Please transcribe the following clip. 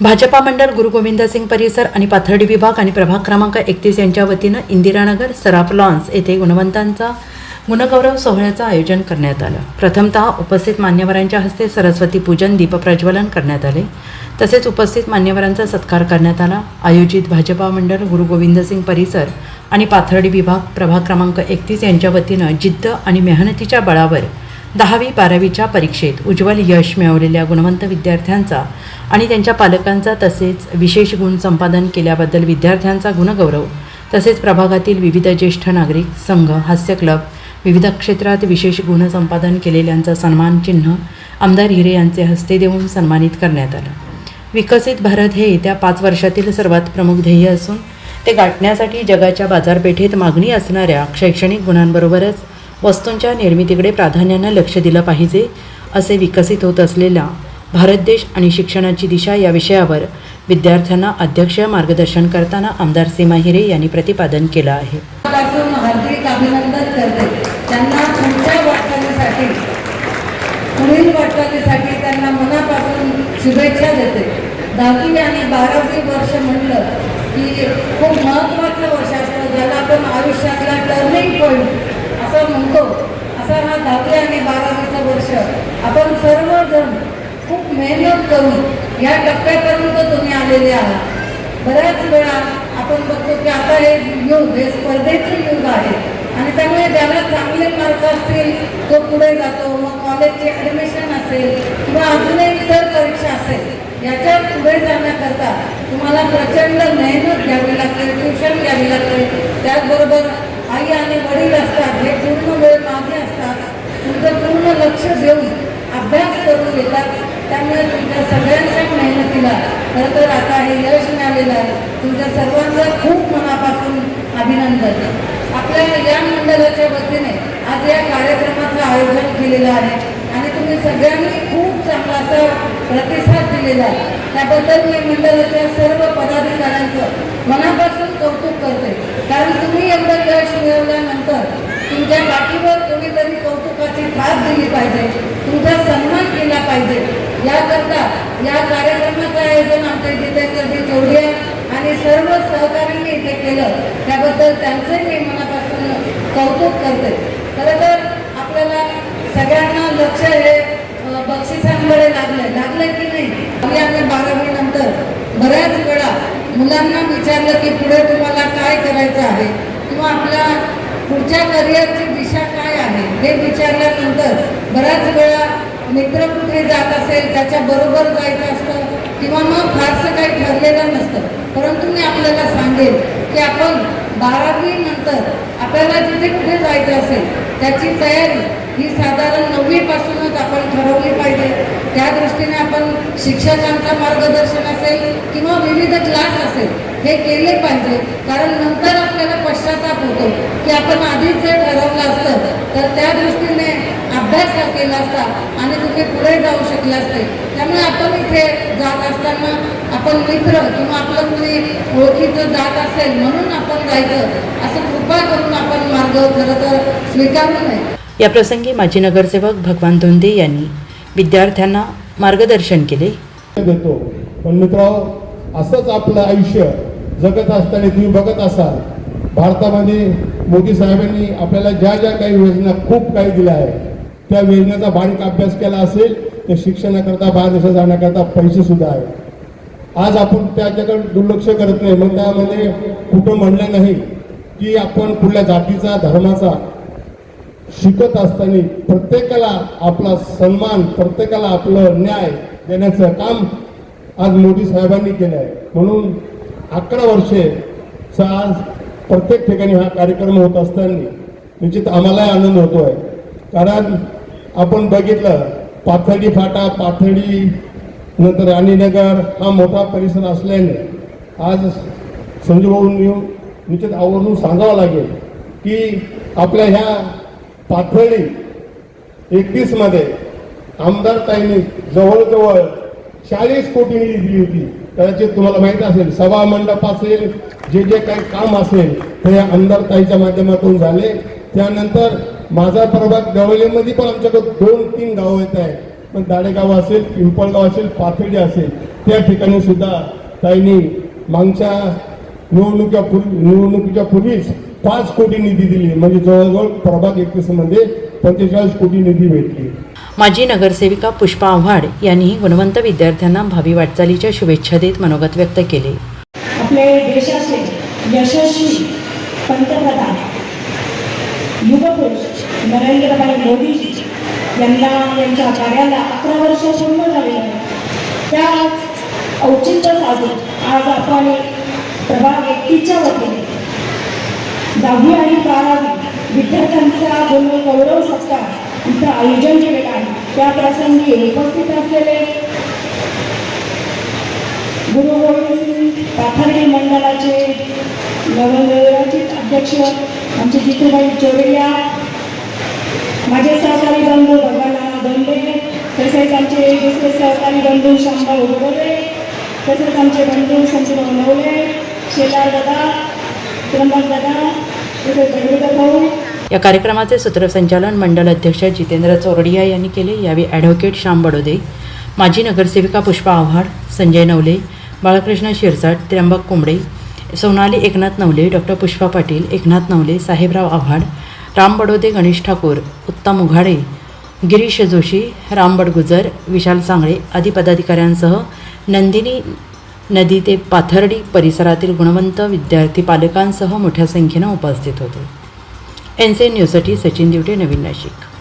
भाजपा मंडळ गुरु गोविंद सिंग परिसर आणि पाथर्डी विभाग आणि प्रभाग क्रमांक एकतीस यांच्या वतीनं इंदिरानगर सराफ लॉन्स येथे गुणवंतांचा गुणगौरव सोहळ्याचं आयोजन करण्यात आलं. प्रथमतः उपस्थित मान्यवरांच्या हस्ते सरस्वती पूजन दीपप्रज्वलन करण्यात आले. तसेच उपस्थित मान्यवरांचा सत्कार करण्यात आला. आयोजित भाजपा मंडळ गुरु गोविंद सिंग परिसर आणि पाथर्डी विभाग प्रभाग क्रमांक एकतीस यांच्या वतीनं जिद्द आणि मेहनतीच्या बळावर दहावी बारावीच्या परीक्षेत उज्ज्वल यश मिळवलेल्या गुणवंत विद्यार्थ्यांचा आणि त्यांच्या पालकांचा तसेच विशेष गुण संपादन केल्याबद्दल विद्यार्थ्यांचा गुणगौरव तसेच प्रभागातील विविध ज्येष्ठ नागरिक संघ हास्य क्लब विविध क्षेत्रात विशेष गुण संपादन केलेल्यांचा सन्मान चिन्ह आमदार हिरे यांचे हस्ते देऊन सन्मानित करण्यात आलं. विकसित भारत हे येत्या पाच वर्षातील सर्वात प्रमुख ध्येय असून ते गाठण्यासाठी जगाच्या बाजारपेठेत मागणी असणाऱ्या शैक्षणिक गुणांबरोबरच वस्तूंच्या निर्मितीकडे प्राधान्यानं लक्ष दिलं पाहिजे असे विकसित होत असलेला भारत देश आणि शिक्षणाची दिशा या विषयावर विद्यार्थ्यांना अध्यक्ष मार्गदर्शन करताना आमदार सीमा हिरे यांनी प्रतिपादन केलं आहे. हार्दिक अभिनंदन करते. त्यांना पुढच्या वाटचालीसाठी पुढील वाटचालीसाठी त्यांना मनापासून शुभेच्छा देते. दहावी आणि बारावी वर्ष म्हटलं की खूप महत्त्वाचं वर्ष असतं ज्याला आपण आयुष्यातला टर्निंग पॉईंट असं म्हणतो असा हा दहावी आणि बारावीचं वर्ष. आपण सर्वजण खूप मेहनत करून या टप्प्यापर्यंत तुम्ही आलेले आहात. बऱ्याच वेळा आपण बघतो की आता हे युग हे स्पर्धेचे युग आहे. आणि त्यामुळे ज्याला चांगले मार्क असतील तो पुढे जातो. मग कॉलेजचे ॲडमिशन असेल किंवा अजूनही इतर परीक्षा असेल याच्यापुढे जाण्याकरता तुम्हाला प्रचंड मेहनत घ्यावी लागते ट्युशन घ्यावी लागते. त्याचबरोबर आई आणि वडील असतात हे वेळ मागे असतात. तुमचं पूर्ण लक्ष देऊन अभ्यास करून घेतात. त्यामुळे तुमच्या सगळ्यांच्या मेहनतीला खरं तर आता हे यश मिळालेलं आहे. तुमच्या सर्वांचं खूप मनापासून अभिनंदन. आपल्या या मंडळाच्या वतीने आज या कार्यक्रमाचं आयोजन केलेलं आहे. आणि तुम्ही सगळ्यांनी खूप चांगला असा प्रतिसाद दिलेला आहे. त्याबद्दल मी मंडळाच्या सर्व पदाधिकाऱ्यांचं मनापासून कौतुक करते. कारण तुम्ही एवढं यश मिळवल्यानंतर तुमच्या पाठीवर कोणीतरी कौतुकाची थाप दिली पाहिजे तुमचा सन्मान केला पाहिजे याकरता या कार्यक्रमाचं आयोजन आमच्या जितेंद्रजी चौधरी आणि सर्व सहकाऱ्यांनी इथे केलं. त्याबद्दल त्यांचे मी मनापासून कौतुक करते. खरं तर आपल्याला सगळ्यांना लक्ष हे बक्षिसांकडे लागलंय. लागलंय की नाही? आम्ही आम्ही बारावी नंतर बऱ्याच वेळा मुलांना विचारलं की पुढे तुम्हाला काय करायचं आहे? किंवा आपल्या पुढच्या करिअरची दिशा काय आहे हे विचारल्यानंतर बऱ्याच वेळा मित्र कुठे जात असेल त्याच्या बरोबर जायचं असतं किंवा मग फारसं काही ठरलेलं नसतं. परंतु मी आपल्याला सांगेन की आपण बारावी नंतर आपल्याला जिथे कुठे जायचं असेल त्याची तयारी ही साधारण नववीपासूनच आपण ठरवली पाहिजे. त्या दृष्टीने आपण शिक्षकांचं मार्गदर्शन असेल किंवा विविध क्लास असेल हे केले पाहिजे. कारण नंतर आपल्याला पश्चाताप होतो की आपण आधीच जे ठरवलं असतं तर त्या दृष्टीने अभ्यास हा केला असता आणि तुम्ही पुढे जाऊ शकले असते. त्यामुळे आपण इथे जात असताना आपण मित्र किंवा आपलं कुणी ओळखीचं जात असेल म्हणून आपण जायचं असं कृपा करून आपण मार्ग खरं तर स्वीकारू नये. या प्रसंगी माजी नगरसेवक भगवान धोंदे यांनी विद्यार्थ्यांना मार्गदर्शन केले. देतो. पण मित्र असंच आपलं आयुष्य जगत असताना तुम्ही बघत असाल भारतामध्ये मोदी साहेबांनी आपल्याला ज्या ज्या काही योजना खूप काही दिल्या आहेत त्या योजनेचा बारीक अभ्यास केला असेल तर शिक्षणाकरता बाहेर देशात जाण्याकरता पैसे सुद्धा आहेत. आज आपण त्याच्याकडे दुर्लक्ष करत नाही मग त्यामध्ये कुठं म्हणलं नाही की आपण कुठल्या जातीचा धर्माचा शिकत असताना प्रत्येकाला आपला सन्मान प्रत्येकाला आपलं न्याय देण्याचं काम आज मोदी साहेबांनी केलं आहे. म्हणून अकरा वर्षे आज प्रत्येक ठिकाणी हा कार्यक्रम होत असताना निश्चित आम्हालाही आनंद होतोय. कारण आपण बघितलं पाथर्डी फाटा पाथर्डी नंतर राणीनगर हा मोठा परिसर असल्याने आज संजू निश्चित आवर्जून सांगावं लागेल की आपल्या ह्या पाथर्डी एकतीसमध्ये आमदार ताईंनी जवळजवळ चाळीस कोटी निधी दिली होती. कदाचित तुम्हाला माहीत असेल सभा मंडप असेल जे जे काही काम असेल ते या आमदार माध्यमातून झाले. त्यानंतर माझा प्रभाग गवळीमध्ये पण आमच्याकडे दोन तीन गावं येत आहे पण दाडेगाव असेल पिंपळगाव असेल पाथर्डी असेल त्या ठिकाणी सुद्धा ताईंनी मागच्या निवडणुकीच्या पूर्वी निवडणुकीच्या पूर्वीच पाच कोटी निधी दिली. म्हणजे जवळजवळ प्रभाग एकतीसमध्ये पंचेचाळीस कोटी निधी भेटली. माजी नगरसेविका पुष्पा आव्हाड यांनीही गुणवंत विद्यार्थ्यांना भावी वाटचालीच्या शुभेच्छा देत मनोगत व्यक्त केले. आपले देशाचे यशस्वी पंतप्रधान युगपुरुष नरेंद्रभाई मोदी यांना यांच्या कार्याला अकरा वर्ष पूर्ण झालेली आहे त्या औचित्य साधून आज आपण प्रभाग एकतीच्या वतीने दहावी आणि बारावी विद्यार्थ्यांचा गुण गौरव सत्कार इथं आयोजन केलेलं आहे त्या प्रसंगी उपस्थित असलेले गुरु गोविंद सिंग पाथर्डी मंडळाचे नवनिर्वाचित अध्यक्ष आमचे जितूबाई चोरेया माझे सहकारी बंधू भगवान दोंडे तसेच आमचे दुसरे सहकारी बंधू शांभाऊ गोरे तसेच आमचे बंधू संजीव नवले शेलार दादा त्र्यंबक दादा तसेच दगडूकर भाऊ या कार्यक्रमाचे सूत्रसंचालन मंडल अध्यक्ष जितेंद्र चोरडिया यांनी केले. यावेळी ॲडव्होकेट श्याम बडोदे माजी नगरसेविका पुष्पा आव्हाड संजय नवले बाळकृष्ण शिरसाट त्र्यंबक कोंबडे सोनाली एकनाथ नवले डॉक्टर पुष्पा पाटील एकनाथ नवले साहेबराव आव्हाड राम बडोदे गणेश ठाकूर उत्तम उघाडे गिरीश जोशी राम बडगुजर विशाल सांगळे आदी पदाधिकाऱ्यांसह नंदिनी नदी ते पाथर्डी परिसरातील गुणवंत विद्यार्थी पालकांसह मोठ्या संख्येनं उपस्थित होते. एन सी न्यूजसाठी सचिन दिवटे नवीन नाशिक.